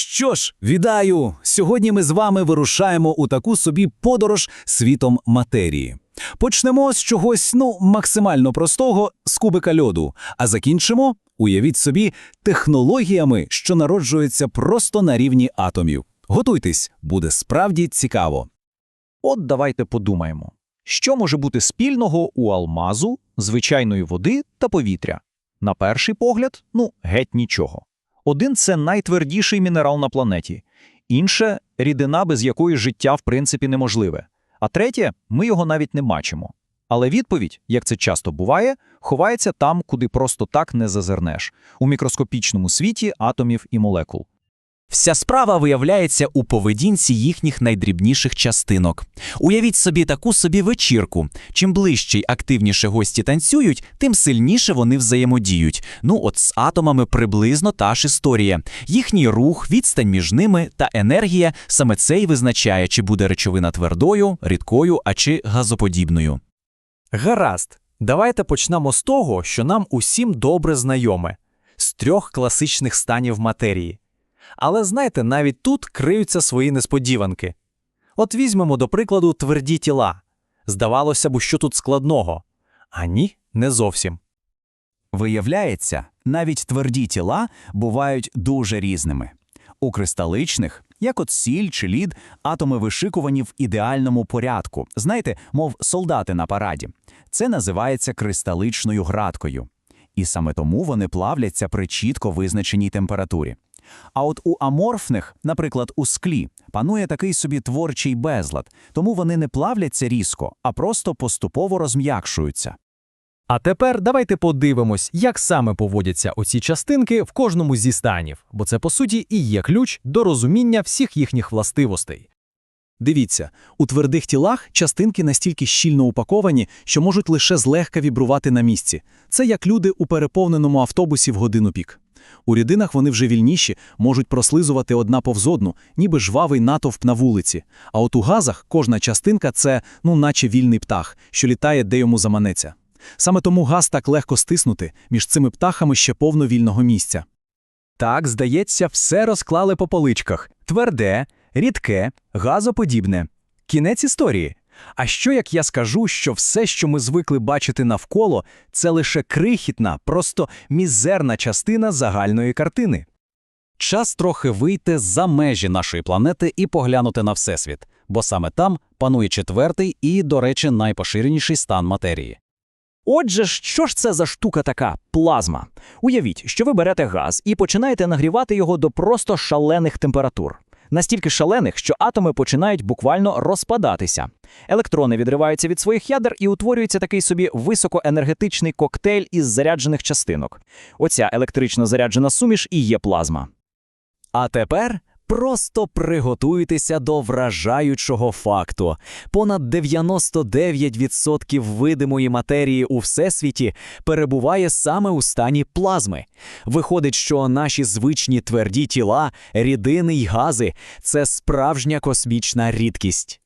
Що ж, вітаю! Сьогодні ми з вами вирушаємо у таку собі подорож світом матерії. Почнемо з чогось ну максимально простого з кубика льоду, а закінчимо, уявіть собі, технологіями, що народжуються просто на рівні атомів. Готуйтесь, буде справді цікаво. От давайте подумаємо, що може бути спільного у алмазу, звичайної води та повітря? На перший погляд, ну, геть нічого. Один це найтвердіший мінерал на планеті, інше рідина, без якої життя в принципі неможливе. А третє, ми його навіть не бачимо. Але відповідь, як це часто буває, ховається там, куди просто так не зазирнеш у мікроскопічному світі атомів і молекул. Вся справа виявляється у поведінці їхніх найдрібніших частинок. Уявіть собі таку собі вечірку. Чим ближче й активніше гості танцюють, тим сильніше вони взаємодіють. Ну, от з атомами приблизно та ж історія. Їхній рух, відстань між ними та енергія саме це й визначає, чи буде речовина твердою, рідкою, а чи газоподібною. Гаразд, давайте почнемо з того, що нам усім добре знайоме з трьох класичних станів матерії. Але знаєте, навіть тут криються свої несподіванки. От візьмемо, до прикладу, тверді тіла. Здавалося б, що тут складного. А ні, не зовсім. Виявляється, навіть тверді тіла бувають дуже різними. У кристаличних, як от сіль чи лід, атоми вишикувані в ідеальному порядку, знаєте, мов солдати на параді. Це називається кристаличною градкою. І саме тому вони плавляться при чітко визначеній температурі. А от у аморфних, наприклад, у склі, панує такий собі творчий безлад, тому вони не плавляться різко, а просто поступово розм'якшуються. А тепер давайте подивимось, як саме поводяться оці частинки в кожному зі станів, бо це, по суті, і є ключ до розуміння всіх їхніх властивостей. Дивіться, у твердих тілах частинки настільки щільно упаковані, що можуть лише злегка вібрувати на місці. Це як люди у переповненому автобусі в годину пік. У рідинах вони вже вільніші, можуть прослизувати одна повз одну, ніби жвавий натовп на вулиці. А от у газах кожна частинка це, ну, наче вільний птах, що літає, де йому заманеться. Саме тому газ так легко стиснути, між цими птахами ще повно вільного місця. Так, здається, все розклали по поличках: тверде, рідке, газоподібне. Кінець історії. А що як я скажу, що все, що ми звикли бачити навколо, це лише крихітна, просто мізерна частина загальної картини? Час трохи вийти за межі нашої планети і поглянути на Всесвіт, бо саме там панує четвертий і, до речі, найпоширеніший стан матерії. Отже, що ж це за штука така плазма? Уявіть, що ви берете газ і починаєте нагрівати його до просто шалених температур. Настільки шалених, що атоми починають буквально розпадатися. Електрони відриваються від своїх ядер і утворюється такий собі високоенергетичний коктейль із заряджених частинок. Оця електрично заряджена суміш і є плазма. А тепер просто приготуйтеся до вражаючого факту. Понад 99% видимої матерії у всесвіті перебуває саме у стані плазми. Виходить, що наші звичні тверді тіла, рідини й гази це справжня космічна рідкість.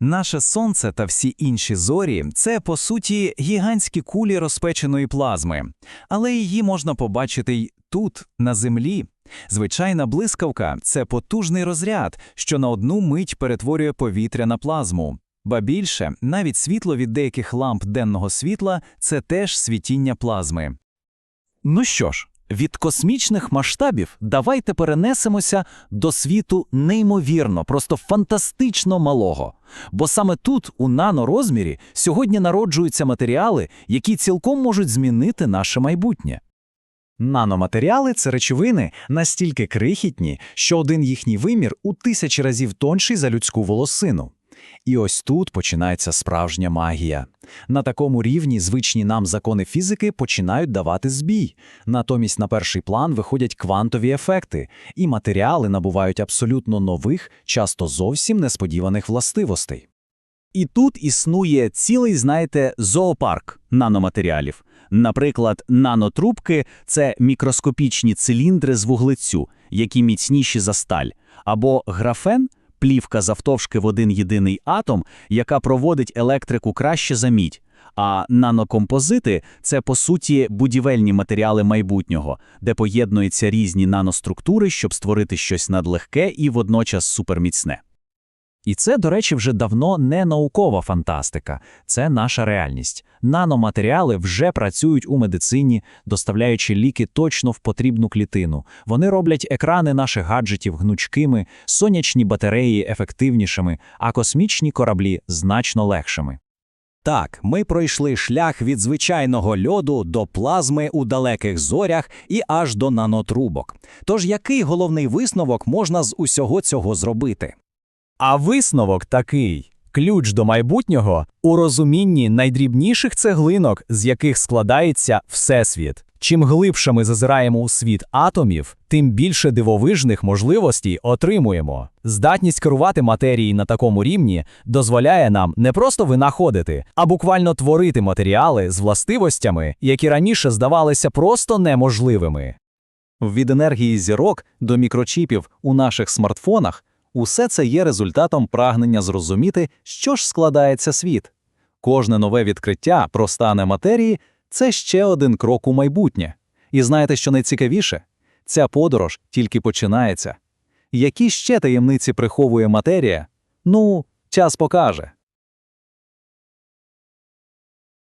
Наше сонце та всі інші зорі це по суті гігантські кулі розпеченої плазми, але її можна побачити й тут, на землі. Звичайна блискавка це потужний розряд, що на одну мить перетворює повітря на плазму. Ба більше, навіть світло від деяких ламп денного світла це теж світіння плазми. Ну що ж, від космічних масштабів давайте перенесемося до світу неймовірно, просто фантастично малого. Бо саме тут, у нанорозмірі, сьогодні народжуються матеріали, які цілком можуть змінити наше майбутнє. Наноматеріали це речовини настільки крихітні, що один їхній вимір у тисячі разів тонший за людську волосину. І ось тут починається справжня магія. На такому рівні звичні нам закони фізики починають давати збій. Натомість на перший план виходять квантові ефекти, і матеріали набувають абсолютно нових, часто зовсім несподіваних властивостей. І тут існує цілий, знаєте, зоопарк наноматеріалів. Наприклад, нанотрубки це мікроскопічні циліндри з вуглецю, які міцніші за сталь, або графен плівка завтовшки в один єдиний атом, яка проводить електрику краще за мідь, А нанокомпозити це по суті будівельні матеріали майбутнього, де поєднуються різні наноструктури, щоб створити щось надлегке і водночас суперміцне. І це, до речі, вже давно не наукова фантастика, це наша реальність. Наноматеріали вже працюють у медицині, доставляючи ліки точно в потрібну клітину. Вони роблять екрани наших гаджетів гнучкими, сонячні батареї ефективнішими, а космічні кораблі значно легшими. Так, ми пройшли шлях від звичайного льоду до плазми у далеких зорях і аж до нанотрубок. Тож який головний висновок можна з усього цього зробити? А висновок такий: ключ до майбутнього у розумінні найдрібніших цеглинок, з яких складається Всесвіт. Чим глибше ми зазираємо у світ атомів, тим більше дивовижних можливостей отримуємо. Здатність керувати матерією на такому рівні дозволяє нам не просто винаходити, а буквально творити матеріали з властивостями, які раніше здавалися просто неможливими. Від енергії зірок до мікрочіпів у наших смартфонах усе це є результатом прагнення зрозуміти, що ж складається світ. Кожне нове відкриття про стане матерії це ще один крок у майбутнє. І знаєте, що найцікавіше? Ця подорож тільки починається. Які ще таємниці приховує матерія? Ну, час покаже.